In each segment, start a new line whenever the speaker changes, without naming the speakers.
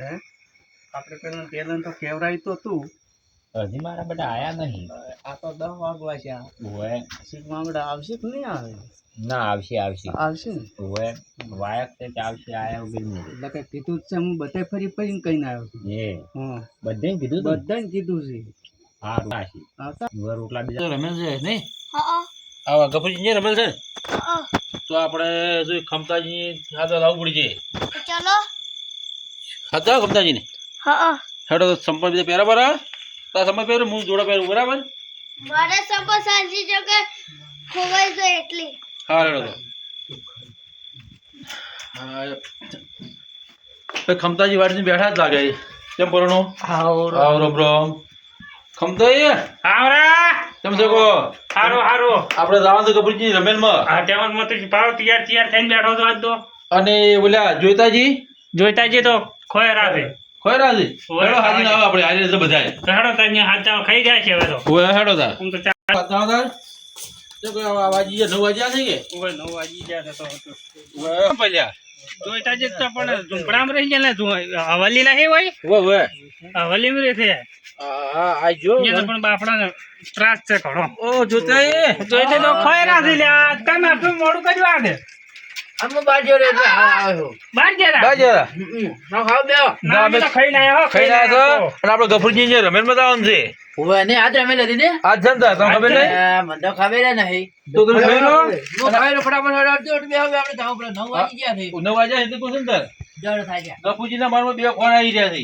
હે? આપણે પેલા પેલા તો કેવરાય તો તું.
હજી મારા બધા આયા નહીં.
આ તો દસ વાગવા છે.
ઓએ
શીખ મામડા આવશે કે નહીં આવે?
ના આવશે આવશે.
આવશે ને?
ઓવે. વાયક તે આવશે આયા ઊભી નહીં.
એટલે કે કીધું છે હું બધે ફરી ફરીને કહીને આવ્યો છું.
એ
હા.
બધે કીધું
બધાને કીધું છે.
હા રાશી હા. રોટલા બીજા
રમેલ છે નહીં?
હા
આવા ગફુરજી ને રમેલ છે? તો આપણે જો ખમતાજી હાથે લાવવું પડી છે?
ચાલો.
હતા ખમતાજી ને
હા
હેડો તો સંપલ બીજા પહેરા બરા. તા સંપલ પહેરું હું જોડા પહેરું બરાબર?
મારે સંપો સાંજી જો કે ખોવાઈ જાય એટલી.
હા હેડો તો. હા ખમતાજી વાડીને બેઠા જ લાગે કેમ પરણો
આવો
આવ રોમ. રોમ ખમતાઈ
આવરા
તમે છે કો?
હારો હારો.
આપણે જવાનું છે કપૂરજી રમેલમાં
હા તેમાં મત પાવ તૈયાર તૈયાર થઈને બેઠો છો આજ તો.
અને ઓલા જોઈતાજી?
જોઈતા જે તો ખોય
ખોયરાજી હેડો હાજી આવો આપણે હારી રીતે બધાય.
હેડો તાર હાથા ખાઈ રહ્યા છે હવે તો.
ઓય હેડો તાર.
હું તો ચાર
બતાવો તો કોઈ વાજી નવ વાગ્યા છે કે?
ઓય નવ વાગી ગયા છે તો તો.
ઓય પલ્યા
જોઈતા જે તો પણ ઝૂંપડામાં રહી ગયા ને હવાલી લાહી હોય?
ઓય
હવાલી માં રહે છે?
આ આ જો.
તો પણ બાપડાને ત્રાસ છે ઘણો.
ઓ જોતા એ.
જોઈતે તો ખોયરા રાતે લ્યા. કામ આટલું મોડું કર્યું
બાજરા
ના
છો? અને આપણે ગફુરજી માં છે. આજ ખબર નહીં? તો તમે ખાઈ લો. વાગ્યા એટલે છું ગફુરજી મારમાં બે કોણ આવી રહ્યા છે.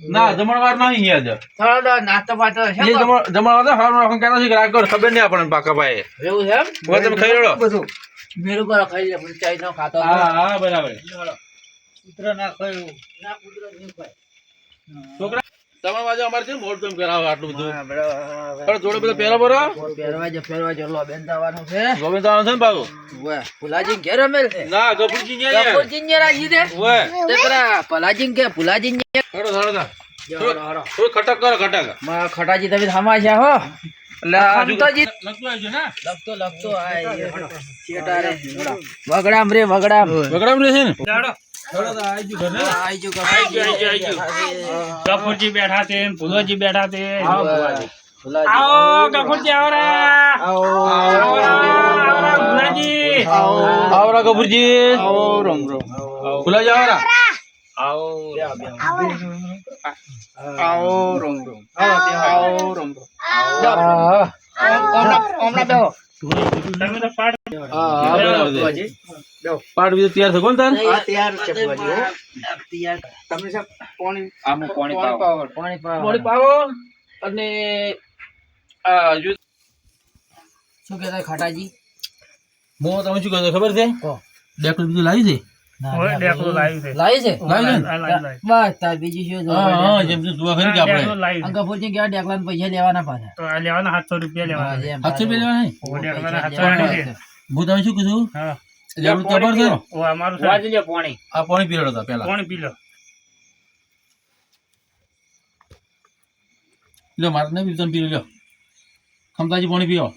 ના જમણવાર નહીં યાદ એ જમણ- જમણવાર તો હારું રાખવાનું ખબર નહીં આપણને પાકા ભાઈ હવે તમે ખાઈ લો. હા હા બરાબર. છોકરા તમારા બાજુ અમારે છે મોડ કેમ કરાવો આટલું બધું. પણ જોડે બધું પહેરો બરો? પહેરવા જો પહેરવા જો લો ના ગફુરજી ને ઓય હેડો હેડો તા. થોડું થોડું ખટક કરો ખટક
ખટાજી તમે થામાશા હો
એટલે આ હજુ
ખમતાજી.
નતું આવ્યું છે ને
રે વગડામ
વગડામ ખટક ને
જાડો.
હેડો તા, આઈ ગયું ઘરને.
આઈ જો
આઈ ગયું, આઈ ગયું, આઈ ગયું. ગફુરજી બેઠા છે ભુલોજી બેઠા છે. આવો ગફુરજી આવરા. આવરા,
રમ
આવરા.
આવો.
બીજો તૈયાર થયો ને
તૈયાર છે તમે સાહેબ પાણી
આમાં
પાણી
પાવો
પાણી પાવ
પાવો અને
શું કહેતા ખાટાજી?
હું તમે શું કહો ખબર છે. ડેકલ બીજું લાવી છે?
પૈસા લેવાના પાછા?
લેવાના સાતસો રૂપિયા લેવાના.
રૂપિયા લેવાના. હું તમે શું કીધું જરૂર છે?
અમારું
પાણી.
આ પાણી હતા પેલા.
પાણી પી લો.
મારે નહીં પીવું, લો ખમતાજી પાણી પીઓ.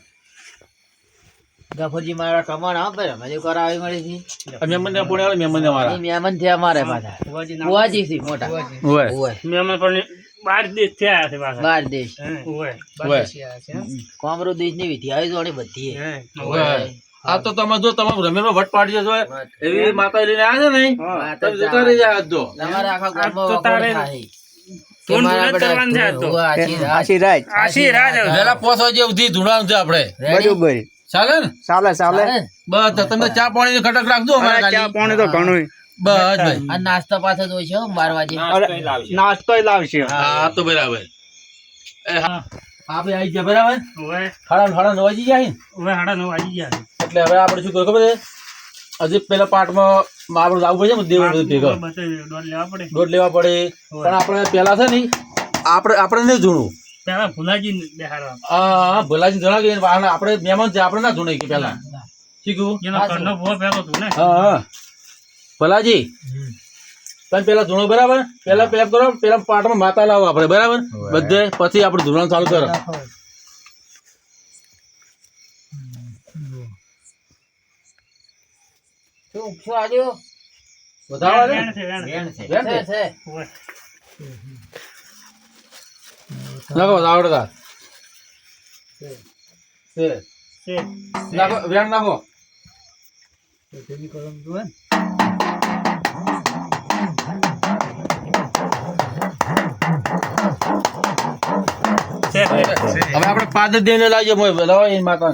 ગફુરજી મારા કમાણ આવો ભાઈ મજૂર કરાવી મળી હતી.
આ મહેમાન ને પુણે આવે મહેમાન ને મારા
એ મહેમાન થયા મારે પાછા. બુવાજી છે મોટા.
ઓય
મહેમાન પણ બાર દેશ થયા છે પાછા.
બાર દેશ.
ઓય.
કોમરો દેશની વિધિ આવી જોણી બધી
હે.
ઓય આ તો તમે જો તમે રમેલો વટ પાડી જશો એવી માતા લઈને આવ્યા છે ને તમે જતા રહી જાય જો.
તમારા આખા ગામમાં
તારે જ
આશીર્વાદ.
આશીર્વાદ.
આશીર્વાદ.
વહેલા પાંચ વાગે સુધી છે આપણે.
બરોબર.
ચાલે ને?
ચાલે ચાલે.
બસ તમે ચા પાણી ઘટક રાખજો અમારે
ચા. પાણી તો ઘણું
બસ ભાઈ.
આ નાસ્તો પાછો તો છે બાર વાગે.
નાસ્તો લાવશે.
હા તો બરાબર. એ આપણે આવી ગયા બરાબર?
ઓય,
સાડા સાડા નવ વાગી ગયા
નવ વાગી ગયા.
એટલે હવે આપણે શું કહ્યું ખબર હજી પેલા પાર્ટમાં આપણે લાવવું પડશે દેવ બધું ભેગો.
બધું લેવા પડે.
દોઢ લેવા પડે. પણ આપણે પેલા છે ને આપણે આપણે નહીં ધૂણું
પેલા ભુલાજી બેહાડવા
હા ભલાજી જણાવી આપણે મહેમાન છે આપણે ના ધૂણે કે પેલા શીખવું
એનો ઘરનો ભૂવો ભેગો હતું ને
હા હા. ભલાજી તમે પેલા ધૂણો બરાબર? પેલા પેક કરો પેલા પાટમાં માતા લાવો આપણે બરાબર? બધે પછી આપણે ધૂણવાનું ચાલુ કરો. વધારે
છે?
છે
છે.
નાખો આવડતા. નાખો વેણ નાખો.
છે.
હવે આપણે પાદર દઈને લાવીએ મોય લાવો એની માતા.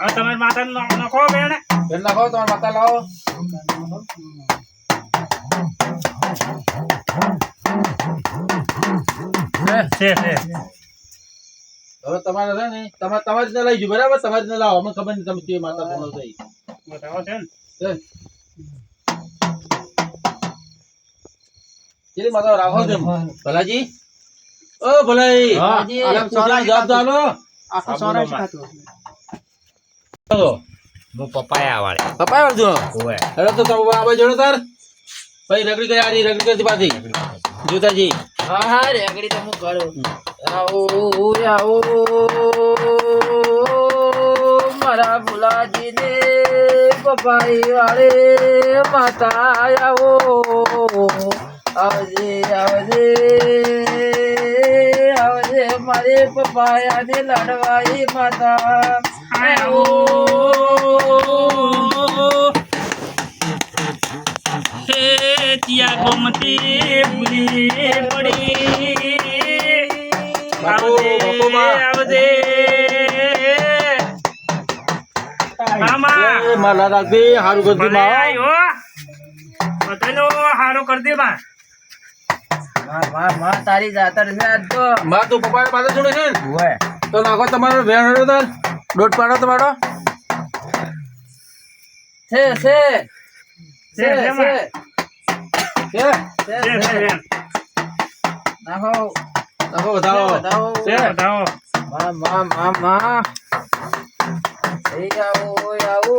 હવે તમારી નામ નાખો વેણ
નાખો તમારી માતા લાવો. હવે તમારે છે ને તમારે લઈ બરાબર? તમારે રીતના લાવો અમને ખબર નહીં તમે તે માતા કોણ થઈ
બતાવો છે ને.
કેટલી માતા રાખો છો ભલાજી? ઓ ભલાઈ! જવાબ આલો.
આખું સોરાશ ખાતું.
હું વાળે
તો તમે જોડો તાર? પછી રગડી કરી આરી રગડી કરી પાછી. જોતાજી.
હા હા રગડી તો હું કરું. આવો આવો મારા ભુલાજી ને પપાઈ વાળે માતા આવો. આવજે આવજે આવજે મારે પપાયા ને લાડવાઈ માતા
આવો. તિયા ગોમતી ભૂલી પડી. આવજે આવજે. મામા.
એ હારું કરતી માં.
બધાનો હારો કરી
માં માં માં તારી જાતર તો.
માં તું પપ્પા પાસે જોડે છે ને? તો નાખો તમારો વેણ દોઢ પાડો તમારો.
છે છે. નાખો
નાખો બતાવો
બતાવો માં માં માં માં. આવો આવો.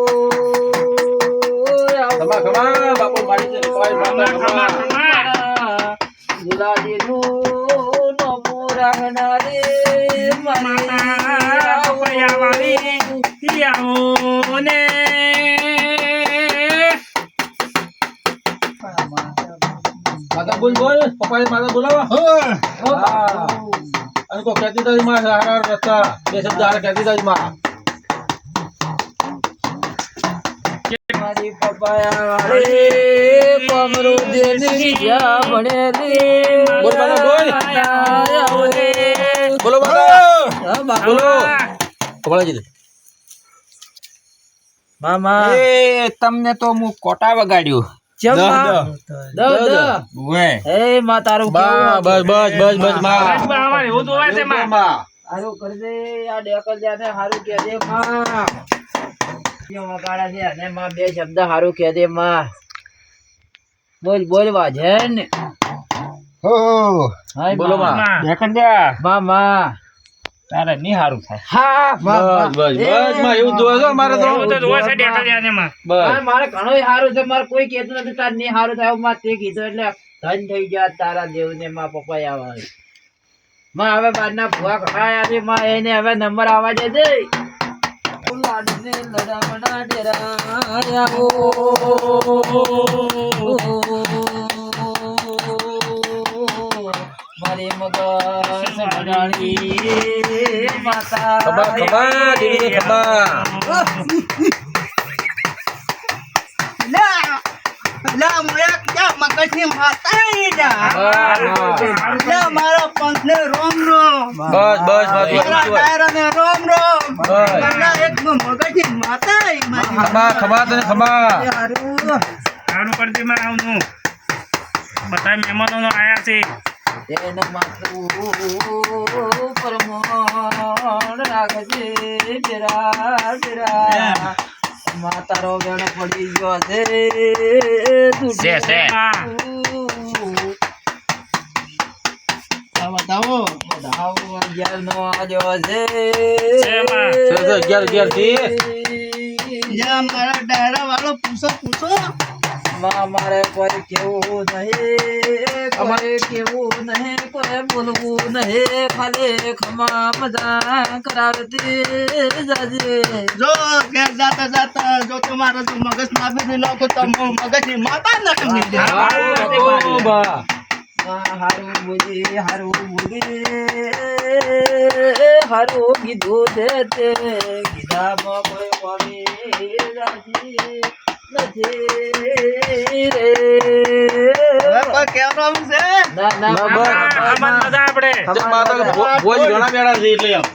આવો.
ખમા, ખમા, બાપુ મારી માતા
ખમા,
ખમા.
ખમા.
ગુલાબીનું નમો રાખનારે
માતા પપૈયા વાળી તિયાઓ
બોલ બોલ પપ્પા માતા બોલાવો અને કો કહેતી તારી માં હારા રસ્તા બે શબ્દ હારા કહેતી તારી માં
મારી પપાયા વાળે કમરો દેની જ્યાં ભણેલી.
બોલ બાબા, બોલ. બોલો બાબા બોલો. કપડાજી
મામા.
એ તમને તો હું કોટા વગાડ્યું.
બા, અમારે એવું જોવે છે માં.
માં
હારું કરજે આ ડેકલ જાને હારું કહે દે માં. જો વગાડા છે અને માં બે શબ્દ હારું કે દે માં. બોલ બોલ વાજન.
હો
હાય
બોલો માં.
માં.
તારે ની સારું થાય.
હા
બસ બસ બસમાં એવું જોવે છે મારે તો.
તો જોવે છે ડેકલિયાને માં.
બસ.
મારે ઘણો સારું છે મારે કોઈ કહેતું નથી તાર નહીં સારું થાયમાં તે કીધું એટલે ધન થઈ ગયા તારા દેવ ને માં પપ્પા આવવા માં હવે બારના ભૂવા ખખાયા છે માં એને હવે નંબર આવવા દે દે લાડને લડામણા ડેરા આવો મારી સંભળાણી માતા
ખમા ખમા દીદી ખમા
લા મોયા ક્યાં મગજની માતા મારા પંથને રોમ રોમ
બસ બસ બસ
રોમ રોમ એક મગજની માતા ઈ મારી.
ખમા ખમા તને ખમા
સારું કરી દે માં મહેમાનો આયા છે.
એને માથું પરમોણ રાખજે બિરા બિરા માતારો વેણ પડી ગયો છે.
બતાવો
ધાવો અગિયાર નો આજો છે
અગિયાર,
અગિયારથી. મારા ડાયરા વાળો પૂછો પૂછો
મારે કોઈ કેવું નહીં કોઈ કેવું નહીં કોઈ બોલવું નહીં ખાલી ખમા મજા કરાવતી જાજે.
જો કે જાતા જાતા જો તમારો જો મગજ ના ફેરી નાખો તો મગજની માતા ના કમી દે
ઓ બા
માં હારું બોલી હારું બોલી. હારું કીધું છે તે. કીધામાં કોઈ કોમી રાજી? નથી રે
છે.
ના ના
આપણે
ભોજ ઘણા બેડા છે એટલે એમ.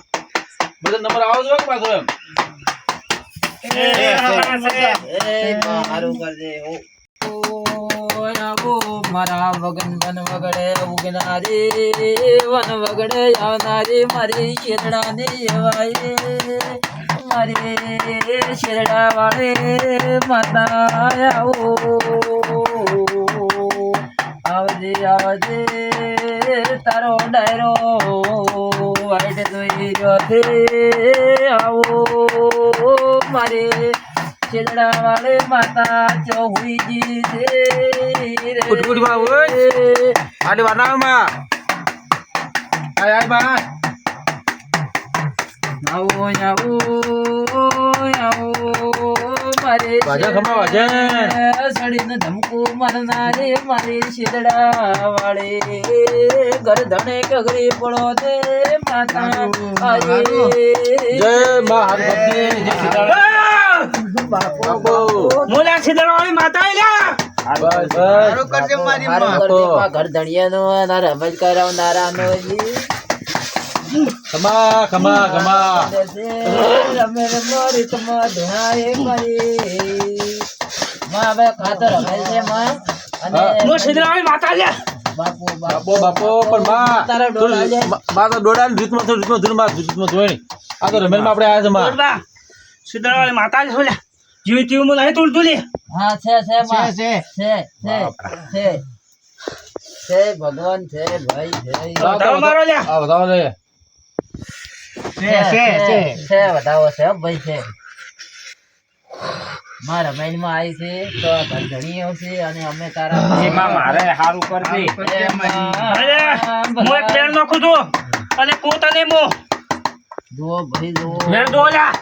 બધા નંબર આવો કે પાછો એમ?
મારા વગન વન વગડે ઉગનારી વન વગડે આવનારી મારી શેરડાની એવાય મારી શેરડા વાળે માતા આવો આવજે આવજે તારો ડાયરો વાઈટ જોઈ રહ્યો આવો મારે છેદડા વાળે માતા ચોહુઈજી છે રે.
ઉઠ, ઉઠ, બા, ઉઠ. આડી વાર ના માં આય આય બા
આવો આવો આવો મારે
વાજે
સડીને ધમકું મારનારે મારી શેરડા વાળે ગરધણે પડો તે માતા.
જય માં
માતા આયલા.
બસ બસ
મારી
ઘર ધણિયા નો રમજ કરાવનારાનો જી.
ખમા ખમા ખમા
રમે રમો રીતમાં ધૂણાએ કરી. માં હવે ખાતર રમે છે માં અને
હા.
મો છેદરવાળી માતા આયલા.
બાપુ
બાપો બાપો પણ માં
તારા ડોળા લે.
માં તો ડોડા ને રીતમાં તો રીતમાં ધૂનમાં રીતમાં નહીં. આ તો રમેલમાં આપણે આયા છે માં
જોરદાર. છેદરવાળી માતા આયલા છોલ્યા. જીવી તીવી મું નહીં તોડતું લે.
હા છે છે માં
છે
છે છે છે છે ભગવાન છે ભાઈ છે
વધારો મારો લ્યા.
આ બતાવો લે
છે છે છે
છે વધાવો છે ભાઈ છે મારા મહેલમાં આવી છે તો આ ઘર ધણીઓ છે અને અમે તારા
એમાં મારે સારું કરજે. હું એક પેન નાખું છું. અને પોત મો.
જુઓ ભાઈ જુઓ
મેળ દો લ્યા.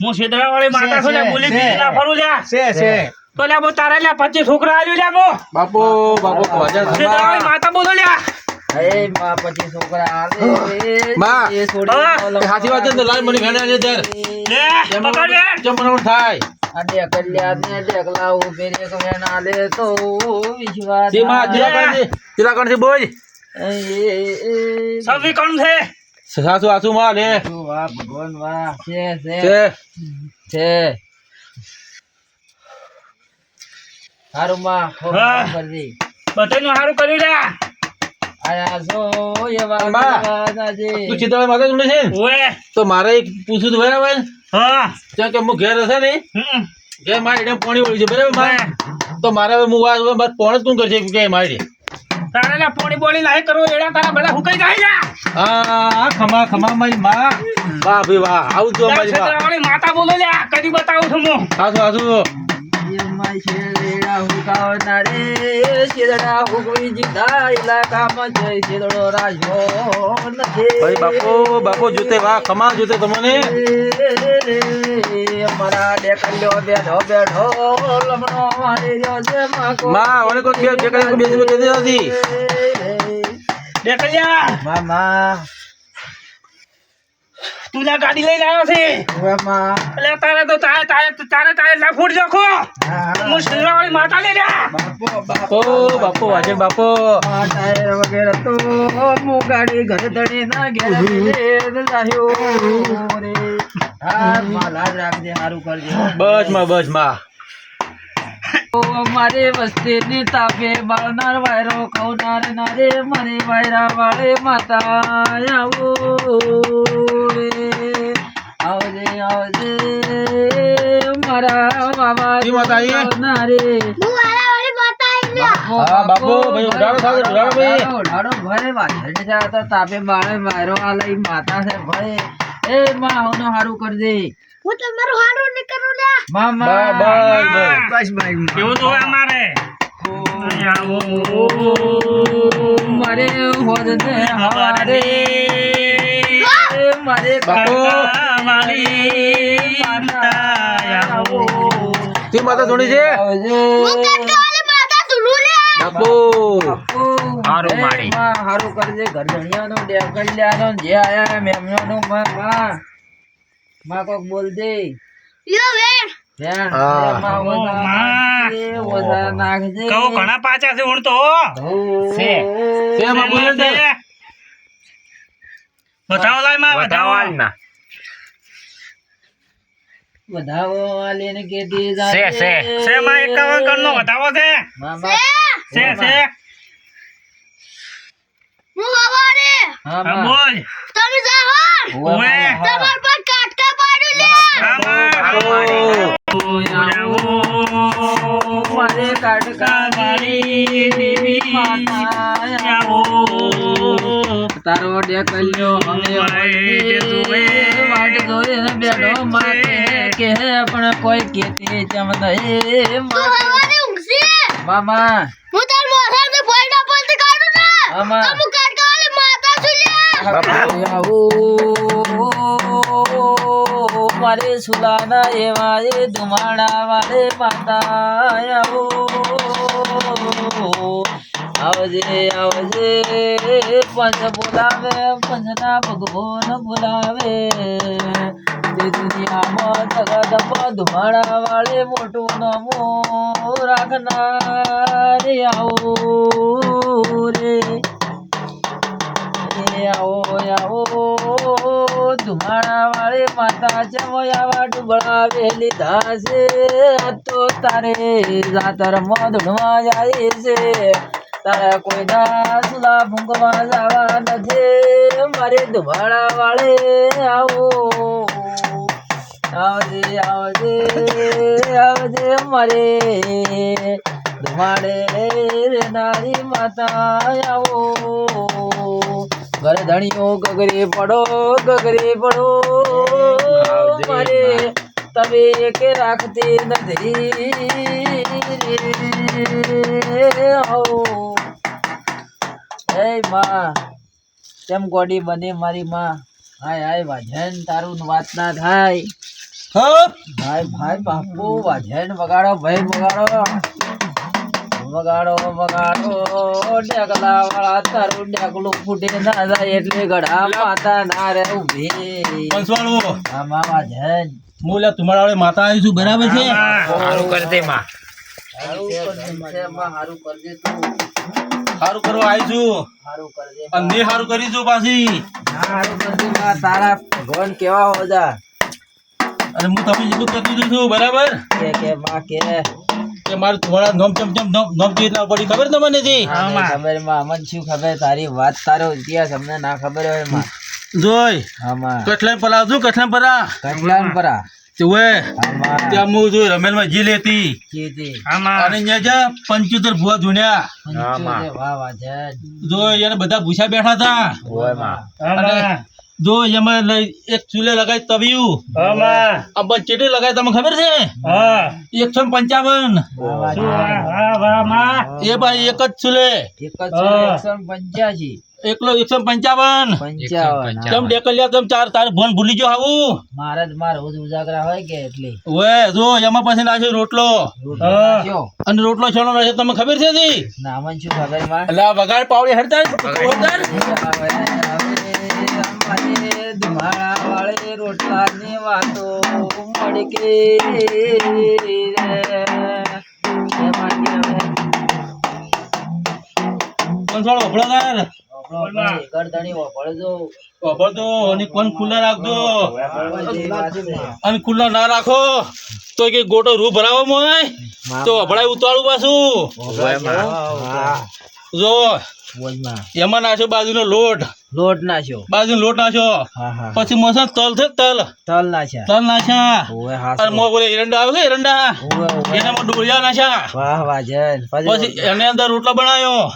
હું છેદરવાળી માતા છું ને બોલી દીધી ના ફરું લ્યા.
છે છે
તો લ્યા બો તારા લ્યા પચીસ છોકરા આલ્યું લ્યા મો.
બાપો બાપો વાજે
વાળી માતા બોલો લ્યા.
સાસુ આસુ માં લે.
વાહ ભગવાન વાહ. છે છે.
છે.
માં.
બધાનું હારું કર્યું લ્યા.
તું ચિત્રા માતા છે તો મારે એક પૂછવું બરાબર? ત્યાં કે હું ઘેર હશે ને. ઘેર મારી પાણી વળી છે બરાબર મારે? તો મારે હું બસ પોણ જ તું કરશે કે મારી
તારે પોણી બોળી નાહી કરવો એડા તારા બધા હુકાઈ જાય
હા ખમા ખમા મારી માં. વાહ ભાઈ વાહ આવું તો મારી
માતા બોલો લ્યા કદી બતાવું છું હું.
એમાં શેરડા હુકાવનારે શેરડા હુકવી જીધા ઇલાકામાં જય. શેરડો રાજો નથી.
ભાઈ બાપો બાપો જોતે વાહ ખમા જોતે તમને.
અમારા ડેકલ્યો બેઠો બેઠો લમણો મારી રહ્યો છે
માં ઓને કોઈ કઈ બેસી બેસી નથી.
દેખલ્યા
મામા
તું ના ગાડી લઈને આવ્યો છે. એટલે તારે તો તારે તારે તારે તારે ના ફૂટ જોખો હું. છેદરવાળી માતા લઈ લ્યા
બાપો
બાપો. બાપો વાજે બાપો.
આ ટાયર વગેરે તો હું ગાડી ઘરે ધણી ના લાયો. રે
બસમાં બસમાં.
ઓ વસ્તી વસ્તીની તાપે બાળનાર વાયરો ખવનાર નારે મારે વાયરા વાળે માતા આવો રે. આવજે આવજે મારા બાબા
હા,
બાપુ, ભાઈ, ઉડાડો થાજો, ઉડાડો ભાઈ.
ઉડાડો ભાઈ વાંધણ છે તાપે બાળે મારો આ લઈ માતા છે ભાઈ એ માં આવનો હારું કરજે.
હું તમારું હારું ને કરું લ્યા.
મામા.
બસ ભાઈ
કેવું તો અમારે?
મારે હોદ દે હવારે મારે
વાલી માતા આવો.
તે માતા ધોણી છે?
હું કાકા માતા ધૂલું લે
બાપુ.
હારો માડી.
હારો કરજે. ઘર ધણિયાનો ડેવ કલ્યાણનો જે આયા મેમનો મા માં માં કોક બોલ દે.
યો વેણ
ઘણા પાછા છે તો બતાવો લાયમાં બતાવો
ના.
વધાવો આલીને
છે,
માં વધાવો
હું
બોલ.
તમે. તમાર
તારો ડેકલ્યો વાટ જોઈને કે પણ કોઈ કેતી માથે. મામા
હું તાર કાઢું ને
મામા.
માતા
આવો મારે સુલાના એવા એ ધુમાડા વાળે માતા આવો આવજે આવજે, પંચ બોલાવે, પંચના ભગવાન બોલાવે. તે દુનિયામાં જગત ધુમાડા વાળે મોટું નમો રાખનાર આવો રે. આવો આવો ધુમાડા વાળી માતા ચમયાવા ડુબળા વેલી આ તો તારે જાતર ધૂણવા જાય છે. તારા કોઈ સુલા ભૂંગવા જવા નથી મારે ધુમાડા વાળે આવો. આવજે આવજે આવજે મારે. ધુમાડે રે નારી માતા આવો. ઘર ધણીઓ ગગરે પડો ગગરે પડો. મારે તમે કે રાખતી નથી હે. માં કેમ ગોડી બને મારી માં? હાય હાય વાજન તારું વાત ના થાય. ભાઈ ભાઈ બાપુ વાજન વગાડો ભાઈ વગાડો. વગાડો વગાડો ડેકલા વાળા તારું ડેકલું ફૂટે ના જાય એટલે ગઢા માતા ના રે ઊભી
પંચવાળો.
હા મામા
જન. લે તમારા વાળે માતા આવી છું બરાબર છે?
હારું કરી દે માં.
હારું કરજે માં, તું.
સારું કરવા આવી છું.
હારું કરજે
અને સારું કરી છું પાછી.
ના હારું કરજે માં, તારા ભગવાન કેવા હોજા
અને હું તમે જેટલું કરતું છું બરાબર?
કે કે માં કે.
કે મારું થોડા નોમ ચમ ચમ નોમ નોમ કેવી પડી ખબર તમને હતી
ખબરમાં અમને શું ખબર? તારી વાત તારો ઇતિહાસ અમને ના ખબર હોયમાં
જોય
આમાં.
કઠલાન પરા જો કઠલાન પરા? આ
પરા.
તે ઓએ
આમાં.
ત્યાં હું જોઈ રમેલમાં જી લેતી.
કીધી
અને જા પંચોતેર ભૂવા ધૂણ્યા
વાહ વાજન
જો એને બધા ભૂસા બેઠા હતા.
ઓયમાં
આમાં.
જો એમાં એક ચૂલે લગાય તવિયું. આ ચેટલી લગાય તમને ખબર છે? એકસો પંચાવન. એ ભાઈ એક જ ચૂલે.
જ
એકલો એકસો પંચાવન.
પંચાવન
ડેકલિયા તમે ચાર તારે ફોન ભૂલી ગયો આવું
મારે જ મારે રોજ ઉજાગરા હોય કે એટલે.
ઓએ જો એમાં પછી નાખ્યો રોટલો. અને રોટલો છોડો નાખ્યો તમને ખબર છે જી?
ના શું ખબરમાં
એટલે આ પાવડી. હડતા
ધુમાડા વાળે રોટલાની વાતો
કોણ ખુલ્લા ના રાખો તો કે ગોટો રૂ ભરાવો મોય. તો ઉતાળું પાછું. જો. એમાં નાખ્યો બાજુનો લોટ.
લોટ નાખ્યો.
બાજુ લોટ નાખ્યો. પછી મસા તલ છે તલ.
તલ નાખ્યા.
તલ નાખ્યા. અને મો બોલે એરંડા આવે એરંડા. એનામાં ડોળિયા નાખ્યા.
વાહ વાજન
પછી
પછી
એને અંદર રોટલો બનાવ્યો.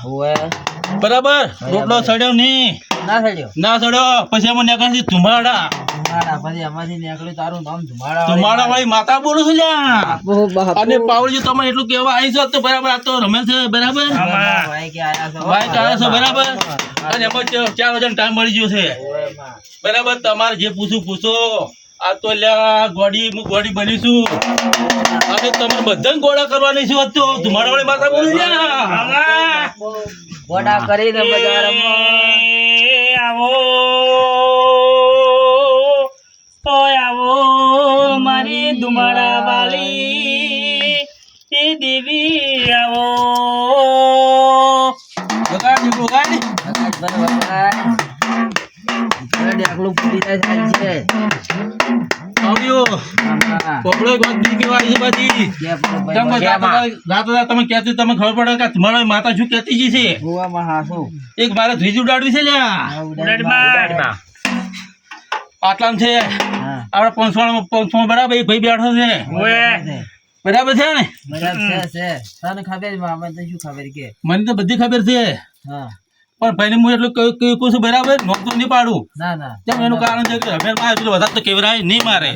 બરાબર? રોટલો સડ્યો નહીં.
ના સડ્યો.
ના સડ્યો. પછી એમાં છે ધુમાડા.
હાડા પછી એમાંથી નીકળ્યું તારું નામ ધુમાડા
તમારા વાળી માતા બોલું છું લ્યા.
બાપુ, બાપુ.
અને પાવળજી તમે એટલું કેવા આવી છો તો બરાબર આ તો રમે બરાબર?
ભાઈ કે છો.
ભાઈ ચાલે છે બરાબર? અને એમાં ચાર વાગ્યાનો ટાઈમ મળી ગયો છે. બરાબર તમારે જે પૂછું પૂછો. આ તો લ્યા ગોડી હું ગોડી બનીશું અને તમારે બધાને ગોળા કરવાની છે તો ધુમાડા વાળી માતા બોલું લ્યા.
ગોડા કરીને બજારમાં
આવો. ઓય આવો મારી ધુમાડા વાલી એ દેવી આવો.
બગાડ બગાડ
ડાકલું ફૂટી જાય છે.
આવ્યો પોપડો બીજી
બોલે.
રાતો રાત તમે કહેતી તમે ખબર પડે કે તમારા માતા શું કહેતી જી છે એક મારે ત્રીજું ઉડાડવી છે લ્યા.
ઉડાડમાં.
આટલામ છે.
હા.
આપડે પંચવાણ પંચવાણ બરાબર ભાઈ બેઠો છે. બરાબર છે ને?
બરાબર છે છે. તને ખબર મને તો શું ખબર કે?
મને તો બધી ખબર છે.
હા.
પણ ભાઈને હું એટલું કહું છું બરાબર નોમ તો નહીં પાડું
ના ના
કેમ એનું કારણ છે કે રમેશમાં એટલું વધારે તો કેવરાય નહીં મારે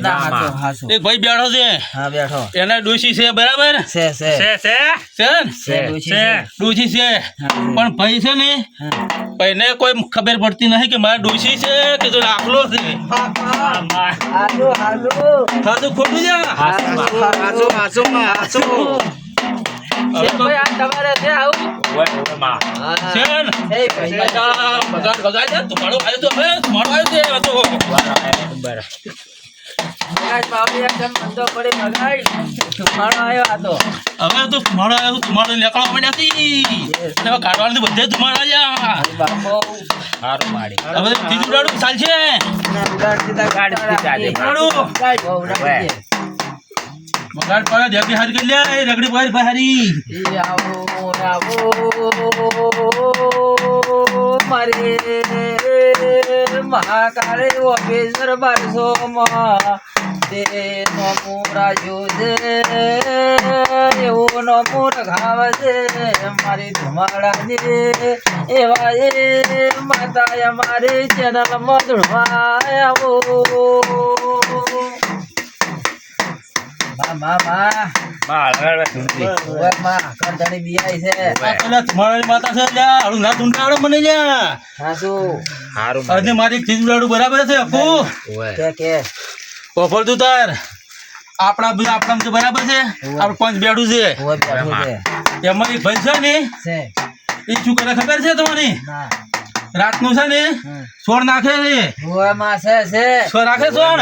એક ભાઈ બેઠો છે
હા બેઠો
એના ડોશી છે બરાબર
છે છે
છે છે
છે
ડોશી
છે.
છે
ડોશી છે
હા.
પણ ભાઈ છે ને. ભાઈને કોઈ ખબર પડતી નહીં કે મારા ડોશી છે કે જો આખલો છે ખોટું છે
હાસુ હાસુ હાસુ
હવે
આ તમારે છે આવું?
ઓય, ઓયમાં.
છે
એ ભાઈ
બગાડ બગાડ બગાડ છે તમારો આવ્યો તો હવે તમારો આવ્યો છે હવે તો.
બરાબર.
હવે તો તમારો આવ્યો તમારો નીકળવા માંડ્યા હતી હવે કાઢવાનું બધે તમારા આવ્યા
બાપો
માડી.
હવે
ઉડાડતી
બગાડ પડે ડેબી હારી કરી લે રગડી પાડી હારી.
એ આવો આવો મારે મહાકાળે ઓફિસર બારસો માં તે નમો રાજો છે એવું નમો રખાવ છે મારી ધુમાડાની એવા એ માતા અમારી આવો મા મા મા
ઓફર તું તાર. આપણા બધા આપણા તો બરાબર છે. આપણે પાંચ બેડું છે.
ઓય બેઠું છે.
એમાં એક ભાઈ છે ને એ શું કરે ખબર છે તમારી?
રાત
રાતનું છે ને. સોળ નાખે છે.
ઓય છે છે.
સોળ નાખે સોળ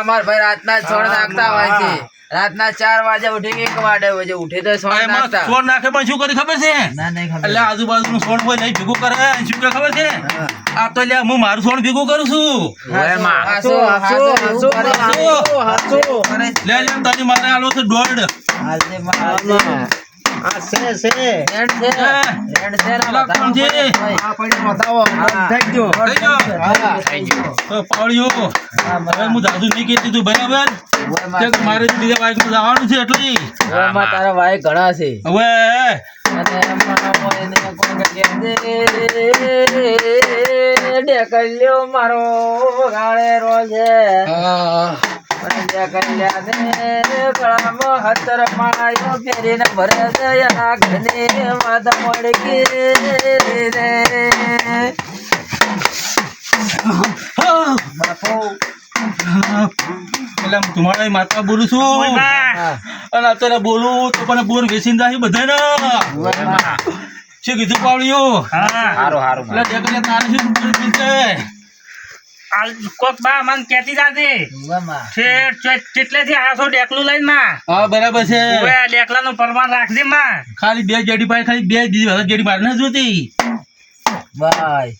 અમાર ભાઈ રાતના છોડ નાખતા હોય છે. રાતના ચાર વાગે ઉઠી એક વાગે વાગે ઉઠી તો
સોન
નાખતા.
સોન નાખે પણ શું કરી ખબર છે?
ના નહીં ખબર.
એટલે આજુબાજુનું સોન હોય નહીં ભેગું કરે શું કે ખબર છે? આ તો લ્યા હું મારું સોન ભેગું કરું છું.
ઓયમાં.
હાસો હાસો હાસો
હાસુ,
હાસુ.
લે લે તારી મારે આલો તો દોડ
હાલજે માં, રેડ છે છે ને
પેલા કોણ છે?
ભાઈ. હા.
થઈ ગયો
હા.
તો પાવડિયો હવે હું દાદુ નહીં કહેતી તું બરાબર કે મારે બીજા બાઈકમાં જવાનું છે એટલે
તારા ભાઈ ઘણા છે
હવે
અને એમાં એને કોણ કહે છે, ડેકલ્યો મારો ગાળેરો છે અને
એટલે હું તમારા માતા બોલું છું. અને અત્યારે બોલું તો પણ બોર વેચીને જાય બધાને શું કીધું પાવડિયો
હા.
હારું હારું
એટલે તારે શું બોલ
કોક બા મને કહેતી જાતી.
ઓય
ઠેઠ ચે- ચેટલેથી આયો છો ડેકલું લઈને માં?
હા બરાબર છે.
ઓય આ ડેકલાનું પ્રમાણ રાખજે માં.
ખાલી બે જેડી પાસે ખાલી બે દીધી વધારે જેડી મારે ના જોતી.
ભાઈ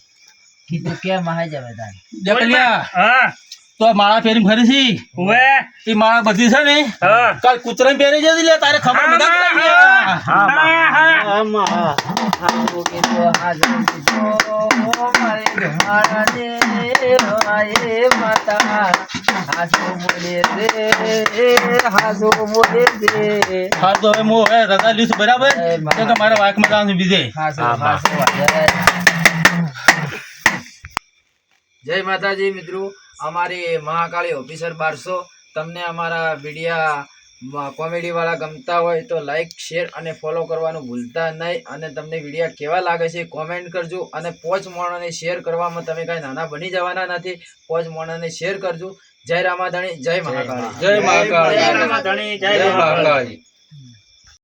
કીધું કેમ આહે જવે તાર?
ઢેકલિયા
હા.
તો માળા પહેરી ફરી છી
ઓય
એ માળા બધી છે ને?
હા.
કાલ કૂતરાને પહેરી જતી લે તારે ખબર બધા
હા
હા, હા.
હાજુ કીધું હાજુ કીધું મારી ધુમાડાને માએ માતા હાજુ બોલે રે હાજુ બોલે રે
હા તો હવે હું હવે રજા લઈશ બરાબર
એ
મારા વાંકમાં જવાનું બીજે
હા,
જય. જય માતાજી મિત્રો. અમારી મહાકાળી ઓફિસર બારસો. તમને અમારા વિડીયા કોમેડી વાળા ગમતા હોય તો લાઈક શેર અને ફોલો કરવાનું ભૂલતા નહીં. અને તમને વિડીયા કેવા લાગે છે કોમેન્ટ કરજો. અને પોચ મોણાને શેર કરવામાં તમે કાંઈ નાના બની જવાના નથી. પોચ મોણાને શેર કરજો. જય રામાધણી જય મહાકાળી
જય મહાકાળી.
જય રામાધણી, જય.
મહાકાળી.